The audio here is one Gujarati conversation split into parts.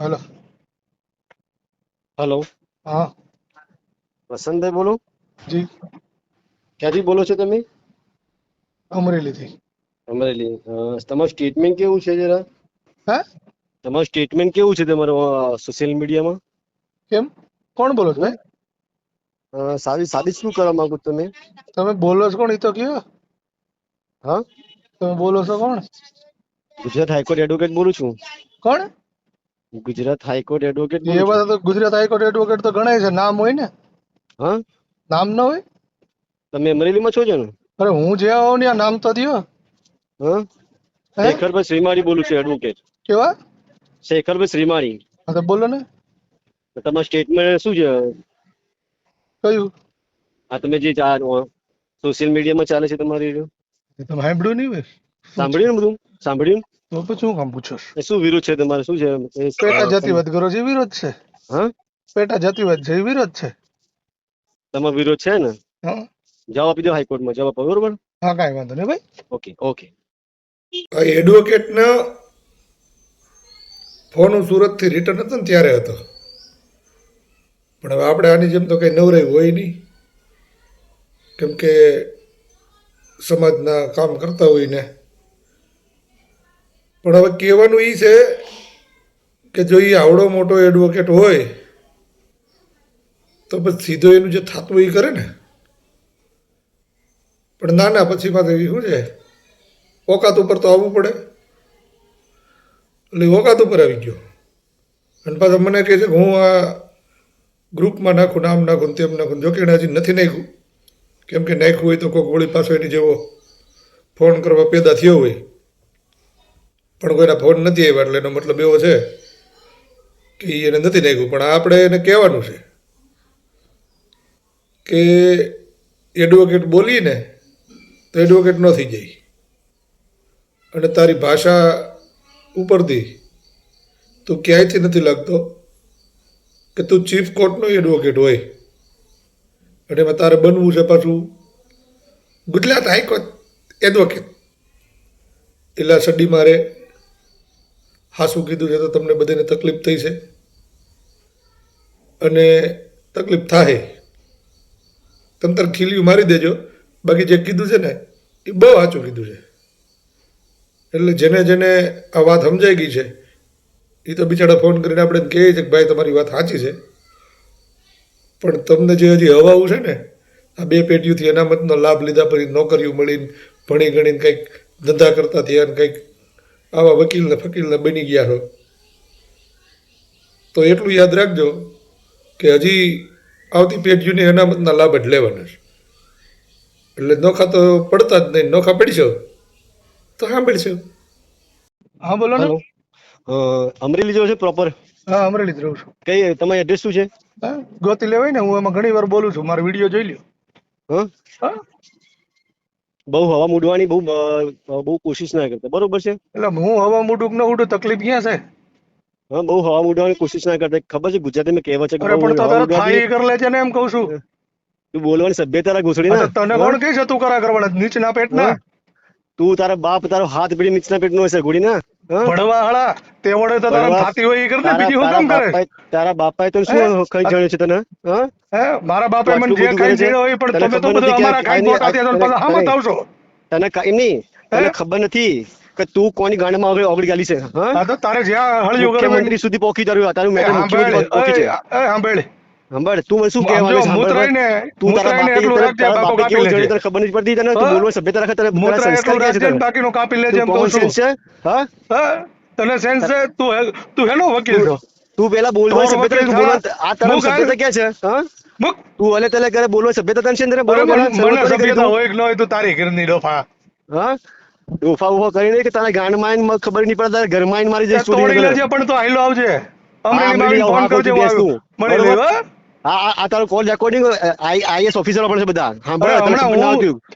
હેલો. હેલો. હા. વસંતભાઈ બોલો. જી. ક્યાંથી બોલો છો તમે? અમરેલીથી. અમરેલી. તમારું સ્ટેટમેન્ટ કેવું છે જરા? હે? તમારું સ્ટેટમેન્ટ કેવું છે તમારું સોશિયલ મીડિયામાં કેમ? કોણ બોલો છો? સાદી સાદી શું કરવા માંગો તમે? તમે બોલો છો કોણ? એ તો કયો. હા? તમે બોલો છો કોણ? ગુજરાત હાઈકોર્ટ એડવોકેટ બોલું છું. કોણ? ગુજરાત હાઈકોર્ટ એડવોકેટ એ બધા તો ગુજરાત હાઈકોર્ટ એડવોકેટ તો ગણાય છે નામ હોય ને? હા? નામ ન હોય? તમે અમરેલીમાં છો ને અરે હું જે આવું ને આ નામ તો દિયો. હા? શેખરભાઈ શ્રીમાળી બોલું છું એડવોકેટ કેવા? શેખરભાઈ શ્રીમાળી. હા તો બોલો ને. તમારું સ્ટેટમેન્ટ શું છે? કયું? આ તમે જે સોશિયલ મીડિયામાં ચાલે છે તમારી તમે સાંભળ્યું નહીં સાંભળ્યું ને બધું? સાંભળ્યું તો પછી શું કામ પૂછો છો? શું વિરોધ છે તમારે? શું છે? પેટા જાતિવાદ કરો છે વિરોધ છે? હા? પેટા જાતિવાદ છે વિરોધ છે? તમારો વિરોધ છે ને? જવાબ આપી દો હાઈકોર્ટમાં. જવાબ આપો બરોબર? હા કાંઈ વાંધો નહીં ભાઈ. Okay okay. એડવોકેટ એડવોકેટનો ફોન હું સુરતથી રિટર્ન હતો ને ત્યારે હતો. પણ હવે આપણે આની જેમ તો કંઈ નવરાઈ હોય નહીં. કેમ કે સમાજના કામ કરતા હોય ને. પણ હવે કહેવાનું એ છે કે જો એ આવડો મોટો એડવોકેટ હોય, તો પછી સીધો એનું જે થતું એ કરે ને. પણ ના ના, પછી એ શું છે? ઓકાત ઉપર તો આવવું પડે. એટલે ઓકાત ઉપર આવી ગયો. અને પાછા મને કહે છે કે હું આ ગ્રુપમાં નાખું, નામ નાખું તેમ નાખું જોકે એણે હજી નથી નાખ્યું. કેમ કે નાખ્યું હોય તો કોઈક વળી પાછો એની જેવો ફોન કરવા પેદા થયો હોય. પણ કોઈના ફોન નથી આવ્યા એટલે એનો મતલબ એવો છે કે એને નથી નાખ્યું. પણ આપણે એને કહેવાનું છે કે એડવોકેટ બોલીને તો એડવોકેટ ન થઈ જાય. અને તારી ભાષા ઉપરથી તું ક્યાંયથી નથી લાગતો કે તું ચીફ કોર્ટનો એડવોકેટ હોય? અને એમાં તારે બનવું છે પાછું ગુજરાત હાઈકોર્ટ એડવોકેટ એટલે સડી મારે હાસું કીધું છે તો તમને બધાને તકલીફ થઈ છે? અને તકલીફ થાય તમે તાર ખીલ્યું મારી દેજો. બાકી જે કીધું છે ને, એ બહુ સાચું કીધું છે. એટલે જેને જેને આ વાત સમજાઈ ગઈ છે, એ તો બિચારા ફોન કરીને આપણે કહે છે કે ભાઈ, તમારી વાત સાચી છે. પણ તમને જે હજી હવાવું છે ને, આ બે પેઢીઓથી અનામતનો લાભ લીધા પછી નોકરીઓ મળીને ભણી ગણીને કંઈક ધંધા કરતા થયા કંઈક આવા વકીલને ફકીલને બની ગયા છો તો એટલું યાદ રાખજો કે હજી આવતી પેઢીઓને અનામતના લાભ જ લેવાના છે. એટલે નોખા તો પડતા જ નહીં નોખા પડશો. તો સાંભળશો. હા બોલો ને. અમરેલી જો છે પ્રોપર હા અમરેલી જ રહું છું. કઈ તમારી એડ્રેસ શું છે? ગોતી લેવાય ને હું એમાં ઘણી વાર બોલું છું મારો વીડિયો જોઈ લ્યો. હા? હા. બહુ હવા મૂડવાની બહુ બહુ કોશિશ ના કરતા. બરોબર છે? એટલે હું હવા મૂડું ન ઉડું તકલીફ ક્યાં છે? હા બહુ હવા મૂડવાની કોશિશ ના કરતા. ખબર છે ગુજરાતીમાં કહેવત છે અરે પણ તારે થાય એ કરી લેજે ને એમ કહું છું. તું બોલવાની સભ્યતા રાખ ઘૂસડી ના તને કોણ કહે છે તું કરા કરવાના? નીચના પેટના? તું તારા બાપ તારો હાથ પીડી નીચના પેટનો હશે ઘોડી ના? ભણવા હાળા તે વડે તો તારા ભાતી હોય એ કર બીજી હું કામ કરે? બાપાએ તારા બાપાએ તને શું કઈ જાણ્યું છે તને? હે? મારા બાપે મને જે ખાઈ કરે હોય પણ તમે તો બધું અમારા ખાઈ મોટા નહીં, થયા આ- પાછા હામત તને- આવશો. તને કાંઈ નહીં. તને ખબર નથી કે તું કોની ગાંડમાં ઓગળી ઓગળી ગાલી છે હા? તો તારે જ્યાં હળિયું મુખ્યમંત્રી સુધી પહોંચી તારું તારું મેટર મુખ્યમંત્રી પહોંચી છે. સાંભળ. સાંભળ તું મને શું સમજો, કહેવા માંગે? છે? સાંભળ તું તારા બાપે કેવું જડ્યું તને ખબર નથી પડતી તને તું બોલવા સભ્યતા રાખે તને તારા સંસ્કાર ક્યાં છે તને? બાકીનું કાપી લેજે એમ કહું છું. હા? તને સેન્સ છે? તું તું હેનો વકીલ. તું પેલા બોલવા સભ્યતા તું બોલવા આ તારા. સભ્યતા ક્યાં છે? હા? તું અલે તલે કરે બોલવા સભ્યતા તને છે ને બોલવા મને સભ્યતા હોય કે ન હોય તું તારી ઘરની ડોફા. હા? ડોફા ઉફા કરીને કે તારા ગાંડમાં ખબર નહીં પડે તારા ઘરમાં આઈને મારી જઈશ તોડી લેજે પણ તો આઈલો આવજે. અમરેલી મારી ફોન કરજે મને? લેવું? આ આ- તારો કોલ રેકોર્ડિંગ આઈએસ ઓફિસરો પણ છે બધા. સાંભળ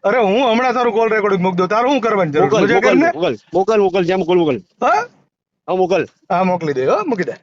અરે હું હમણાં તારું કોલ રેકોર્ડિંગ મૂક દઉં. તારું શું કરવાની જરૂર? મોકલ મોકલ મોકલ મોકલ જ્યાં મોકલ મોકલ. હા? હા મોકલ. હા મોકલી દે હો મૂકી દે.